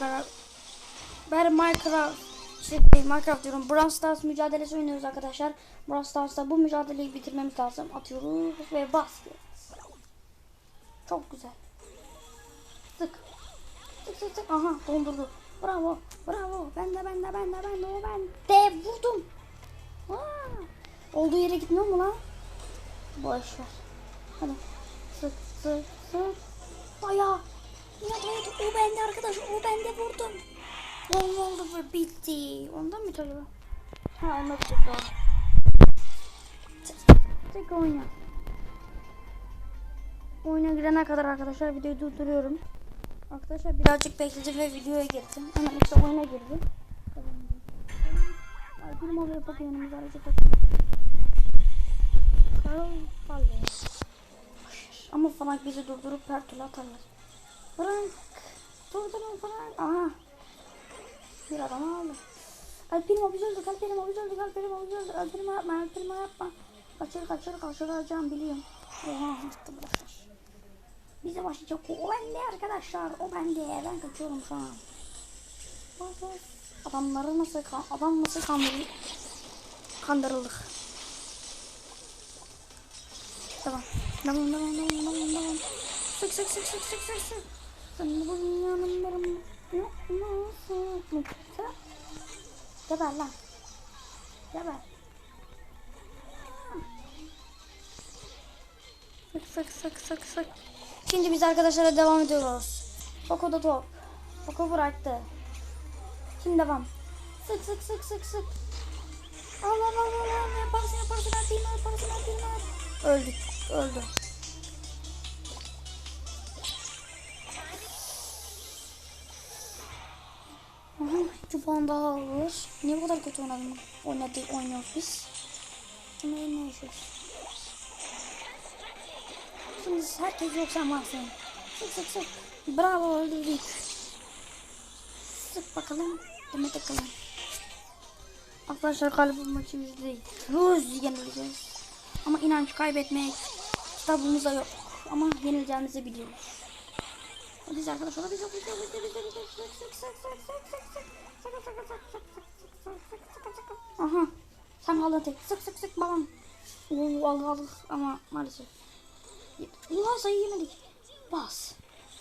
beraber ben Minecraft şey, Minecraft diyorum. Brawl Stars mücadelesi oynuyoruz arkadaşlar. Brawl Stars'ta bu mücadeleyi bitirmemiz lazım. Atıyoruz ve basıyoruz. Çok güzel. Sık. Sık sık sık. Aha dondurdu. Bravo. Bravo. Ben de ben de ben de ben de o ben de vurdum. Aa, olduğu yere gitmiyor mu lan? Boş ver. Hadi. Sık sık sık. Bayağı. Ya evet o bende arkadaş o bende vurdum. On oldu ve bitti. Ondan mı acaba? Ha ondan bir doğru. Tek oyna. Oyuna girene kadar arkadaşlar videoyu durduruyorum. Arkadaşlar birazcık bekledim ve videoya girdim. Hemen işte oyuna girdim. Alpim oluyor bakın yanımıza aracı bak. Karol Palle. Ama Frank bizi durdurup her türlü atarlar. Frank. Durdurun Frank. Aha. Bir adam aldı. Alpinimo biz öldük, Alpinimo biz öldük, Alpinimo biz öldük. Alpinimo yapma, Alpinimo yapma. Kaçır, kaçır, kaçıracağım biliyorum. Oha, attı bırakır. Bize başlayacak o, bende arkadaşlar, o bende. Ben kaçıyorum şu an. Adamları nasıl, kan- adam nasıl kandırıldık? Kandırıldık. Tamam. Tamam, tamam, tamam, tamam, tamam. Sık, sık, sık, sık, sık, sık, sık. Dünyanın varım. Yok, nasıl? Sen Geber lan. Geber. Sık sık sık sık sık. Şimdi biz arkadaşlara devam ediyoruz. Foko da top. Foko bıraktı. Şimdi devam. Sık sık sık sık sık. Allah Allah Allah. Yaparsın yaparsın yaparsın yaparsın yaparsın. Öldük. Öldü. Aha, iki puan daha alır. Niye bu kadar kötü oynadım? Oynadı, oynuyoruz biz. Ne yaşıyoruz? Şimdi herkes yok sen varsın. Sık sık sık. Bravo öldürdük. Sık bakalım. Demet bakalım. Arkadaşlar galiba maçı yüzde yüz yenileceğiz. Ama inanç kaybetmek kitabımızda yok. Ama yenileceğimizi biliyoruz. Biz arkadaş olamayız. Aha. Sen hala tek. Sık sık sık babam. Oo aldı aldı ama maalesef. Ulan sayı yemedik. Bas.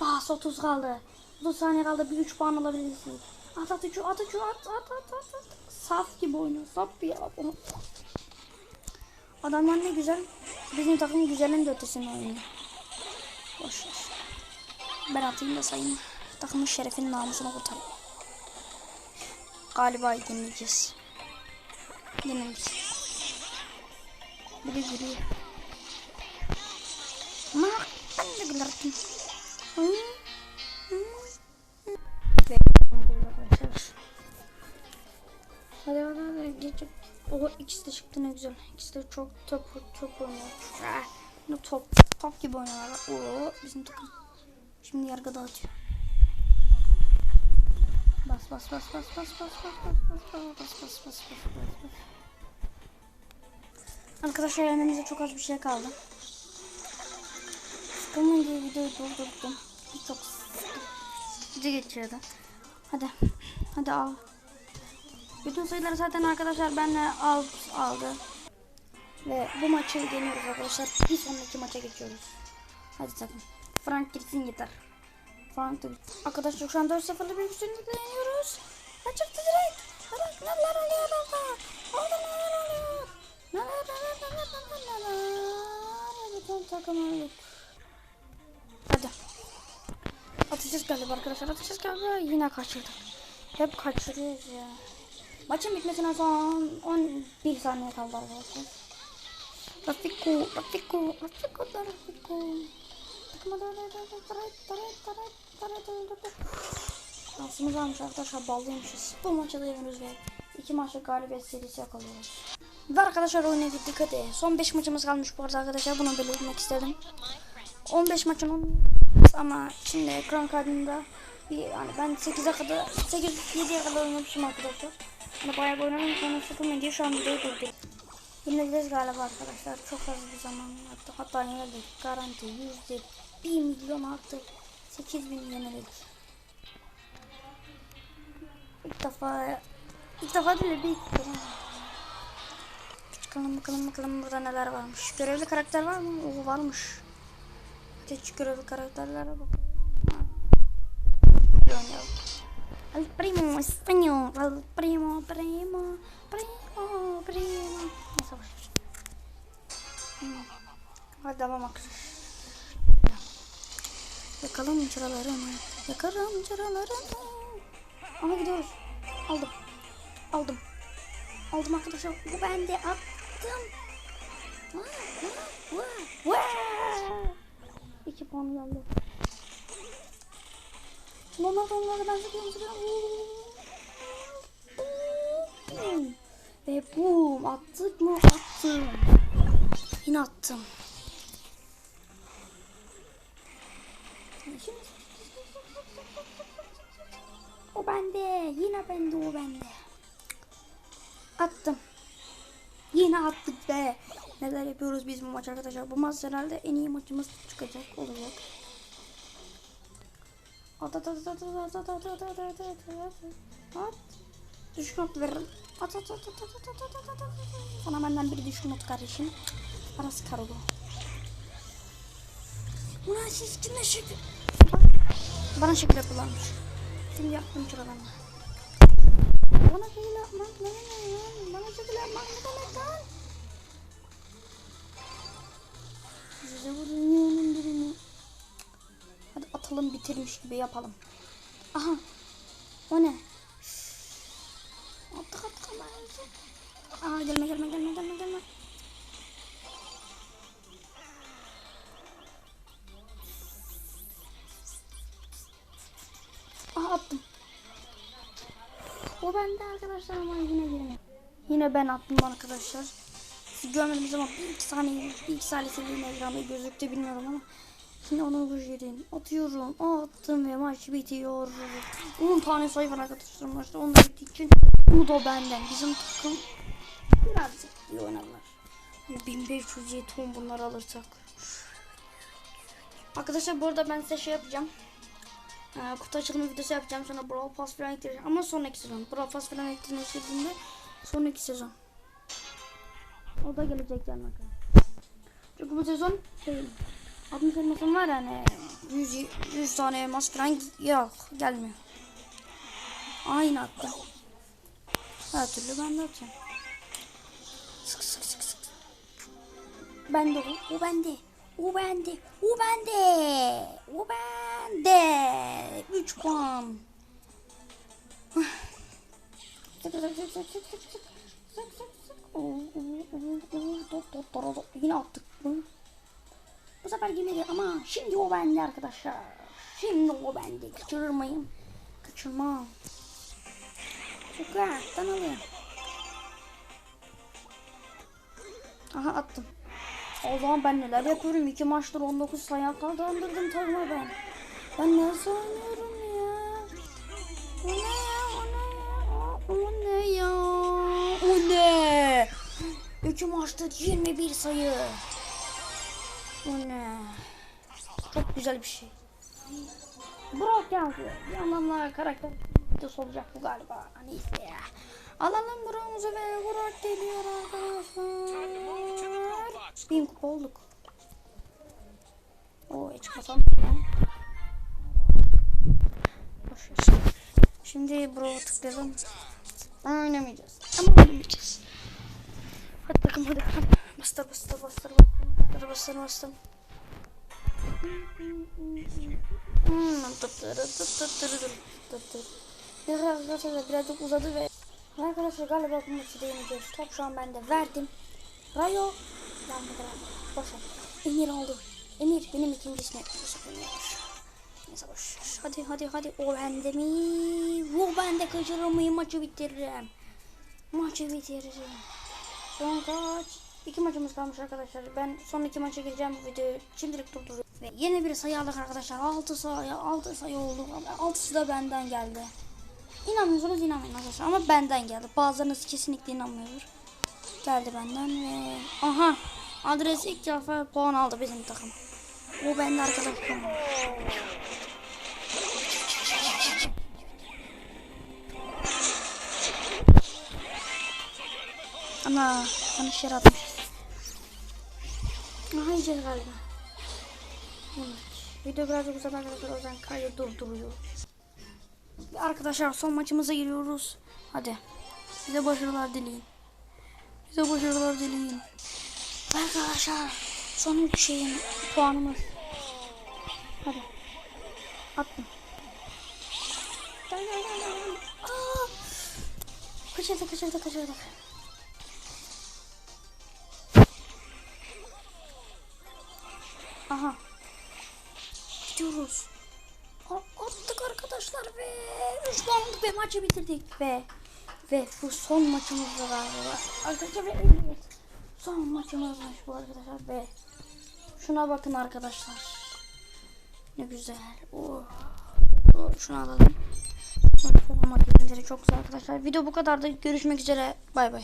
Bas 30 kaldı. 30 saniye kaldı. Bir 3 puan alabilirsin. At at 3'ü at 3'ü at at at at at. Saf gibi oynuyor. Saf bir yap. Adamlar ne güzel. Bizim takım güzelin de ötesinde oynuyor. Boş ver. Ben atayım da sayayım. Takımın şerefini namusuna kurtarayım. Galiba yenileceğiz. Yenileceğiz. Bir de gülüyor. Ama ben de gülerdim. Hadi hadi hadi. Geç. O ikisi de çıktı ne güzel. İkisi de çok top top oynuyor. Ne top top gibi oynuyorlar. Oo bizim takım. Şimdi yargı dağıtıyor. Bas bas bas bas bas bas bas bas bas bas bas bas bas bas bas Arkadaşlar elimizde çok az bir şey kaldı. Sıkılmayın diye videoyu durdurdum. Çok sıkıcı geçiyordu. Hadi. Hadi al. Bütün sayıları zaten arkadaşlar benle al, aldı. Ve bu maçı yeniyoruz arkadaşlar. Bir sonraki maça geçiyoruz. Hadi takım. Frank gitsin yeter. Frank da Arkadaşlar şu an 4-0'lı bir üstünlükle yeniyoruz. Ne çıktı direkt? Evet neler oluyor orada? Orada neler oluyor? Neler neler neler neler neler. Bütün takım öldük. Hadi. Atacağız galiba arkadaşlar. Atacağız galiba. Yine kaçırdık. Hep kaçırıyoruz ya. Maçın bitmesine son 11 saniye kaldı arkadaşlar. Rafiko, Rafiko, Rafiko da Rafiko. Şansımız almış arkadaşlar ballıymışız. Bu maçı da yeniyoruz ve iki maçlık galibiyet serisi yakalıyoruz. Ve arkadaşlar oyuna gittik hadi. Son 5 maçımız kalmış bu arada arkadaşlar bunu belirtmek istedim. 15 maçın 10 ama şimdi ekran kaydında bir yani ben 8'e kadar 8 7'ye kadar oynamışım arkadaşlar. Hani bayağı bir oynadım sonra sıkılmayın diye şu an videoyu durdurdum. Yenileceğiz galiba arkadaşlar. Çok az bir zaman hatta hatta yenildik. Garanti yüzde 1 milyon artı 8 bin yenilik. İlk defa ilk defa değil bir. Bakalım bakalım bakalım burada neler varmış. Görevli karakter var mı? Oo varmış. Hiç görevli karakterlere bakalım. El primo español, el primo, primo, primo, primo. Neyse. Hmm. Hadi devam arkadaşlar. Yakalım çıralarımı, yakarım çıralarımı. Ama gidiyoruz. Aldım. Aldım. Aldım arkadaşlar. Bu bende attım. Vaa, vaa, vaa. İki puan geldi. Normal onlara ben sıkıyorum sıkıyorum. Ve boom attık mı attım. Yine attım. O bende. Yine bende o bende. Attım. Yine attık be. Neler yapıyoruz biz bu maç arkadaşlar. Bu maç herhalde en iyi maçımız çıkacak olacak. At at at at at at at at at at at at Düşük not veririm. At at at at at at at at at at Sana benden bir düşük not kardeşim. Parası kargo. Ulan siz kimle şekil? Bana şekil yapılanmış. Şimdi yaptım şuralarını. Bana şekil yapmak ne ne Bana şekil yapmak ne demek lan? Size bu dünyanın birini Hadi atalım bitirmiş gibi yapalım. Aha. O ne? Attık attık ama. Aa gelme gelme. Attım. O bende arkadaşlar ama yine girmiyor. Yine ben attım arkadaşlar. Siz görmediniz ama bir iki saniye, bir iki saniye sevdiğim ekranda gözüktü bilmiyorum ama. Şimdi onu vurayım. Atıyorum. Attım ve maç bitiyor. 10 tane sayı var arkadaşlar maçta. Onlar bittiği için bu da benden. Bizim takım birazcık iyi oynarlar. 1500 ton bunları alırsak. Arkadaşlar bu arada ben size şey yapacağım. Ee, kutu açılımı videosu yapacağım. Sonra Brawl Pass falan ekleyeceğim. Ama sonraki sezon. Brawl Pass falan eklediğinde sonraki sezon. O da gelecek yani arkadaşlar. Çünkü bu sezon şey, 60 elmasım var yani 100, 100 tane elmas falan yok gelmiyor. Aynı hatta. Her türlü ben de atıyorum. Sık sık sık sık. Bende o, o bende. O bende. O bende. O bende. 3. Yine attık. Bu sefer yemedi ama şimdi o bende arkadaşlar. Şimdi o bende. Kaçırır mıyım? Kaçırmam. Sokaktan alayım. Aha attım. O zaman ben neler yapıyorum? İki maçtır 19 sayı kazandırdım takıma ben. Ben nasıl oynuyorum? O ne ya? O ne ya? O ne ya? O? İki maçtır 21 sayı. O ne? Çok güzel bir şey. Brock yazıyor. Anlamda karakter videosu olacak bu galiba. Neyse ya. Alalım Brock'umuzu ve Brock geliyor arkadaşlar. Bin kupa olduk. Oo hiç kafam. Boş ver. Şimdi Brock'a tıklayalım. Oynamayacağız. Ama oynamayacağız. Hadi bakalım hadi. Bastır bastır bastır bastır bastır bastır. Arkadaşlar birazcık uzadı ve Arkadaşlar galiba bu maçı deneyeceğiz. Top şu an bende verdim. Rayo. Ben bu kadar. Boş ver. Emir oldu. Emir benim ikinci oynuyor. Neyse boş. Hadi hadi hadi. O bende mi? O bende kaçırır mıyım? Maçı bitiririm. Maçı bitiririm. Son kaç? İki maçımız kalmış arkadaşlar. Ben son iki maça gireceğim bu videoyu. Şimdilik durduruyorum. Ve yeni bir sayı aldık arkadaşlar. 6 sayı, 6 sayı oldu. 6'sı da benden geldi. İnanmıyorsanız inanmayın arkadaşlar. Ama benden geldi. Bazılarınız kesinlikle inanmıyor. Geldi benden ve... Aha! Adres ilk defa puan aldı bizim takım. O bende arkadaşlar. Ana yanlış yere atmış. Aha yiyeceğiz galiba. Evet. Video birazcık uzadı arkadaşlar o yüzden kaydı durduruyor. Arkadaşlar son maçımıza giriyoruz. Hadi. Bize başarılar dileyin. Bize başarılar dileyin. Arkadaşlar son üç şeyin puanımız. Hadi. Attım. Kaçırdık kaçırdık kaçırdık. Aha. Gidiyoruz. A- Attık arkadaşlar ve 3 puanlık bir maçı bitirdik ve ve bu son maçımızda galiba. Arkadaşlar ve. Son maçımızmış bu arkadaşlar ve şuna bakın arkadaşlar. Ne güzel. Oo. Oo, Şunu alalım. Makineleri çok güzel arkadaşlar. Video bu kadardı. Görüşmek üzere. Bay bay.